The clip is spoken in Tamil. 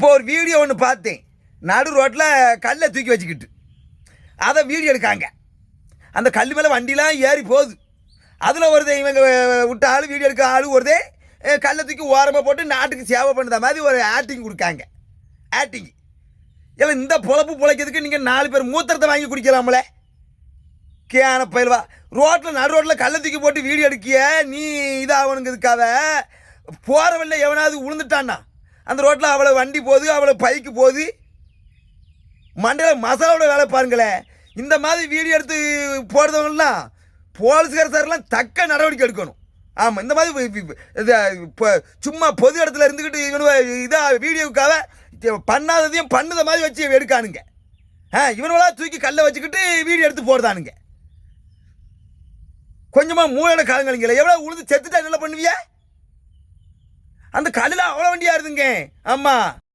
இப்போ ஒரு வீடியோ ஒன்று பார்த்தேன். நடு ரோட்டில் கல்லை தூக்கி வச்சுக்கிட்டு. அதை வீடியோ எடுக்காங்க. அந்த கல் மேலே வண்டிலாம் ஏறி போகுது. அதில் ஒருதே இவங்க விட்ட ஆள் வீடியோ எடுக்க ஆள் ஒருதே கல்லை தூக்கி ஓரமாக போட்டு நாட்டுக்கு சேவை பண்ணுற மாதிரி ஒரு ஆக்டிங் கொடுக்காங்க. ஆக்டிங் இல்லை இந்த பொழப்பு பிழைக்கிறதுக்கு நீங்கள் நாலு பேர் மூத்திரத்தை வாங்கி குடிக்கலாம்ல? கேன பயில்வா. ரோட்டில் நடு ரோட்டில் கல்லை தூக்கி போட்டு வீடியோ எடுக்கிய நீ இதாகணுங்கிறதுக்காக போகிற வழில எவனாவது விழுந்துட்டான்னா அந்த ரோட்டில் அவ்வளோ வண்டி போகுது அவ்வளோ பைக்கு போகுது. மண்டையில் மசாலோட வேலை பாருங்களேன். இந்த மாதிரி வீடியோ எடுத்து போடுறவங்கலாம் போலீஸ்கார சார்லாம் தக்க நடவடிக்கை எடுக்கணும். ஆமாம் இந்த மாதிரி இது இப்போ சும்மா பொது இடத்துல இருந்துக்கிட்டு இவனு இதாக வீடியோவுக்காக பண்ணாததையும் பண்ணுத மாதிரி வச்சு எடுக்கானுங்க. ஆ இவனுவெல்லாம் தூக்கி கல்லை வச்சுக்கிட்டு வீடியோ எடுத்து போடுதானுங்க கொஞ்சமாக மூளையோட காலங்களிங்களே எவ்வளோ உழுது செத்துட்டா என்ன பண்ணுவியா? அந்த கல்லில் அவ்வளோ வண்டியா இருந்துங்க ஆமாம்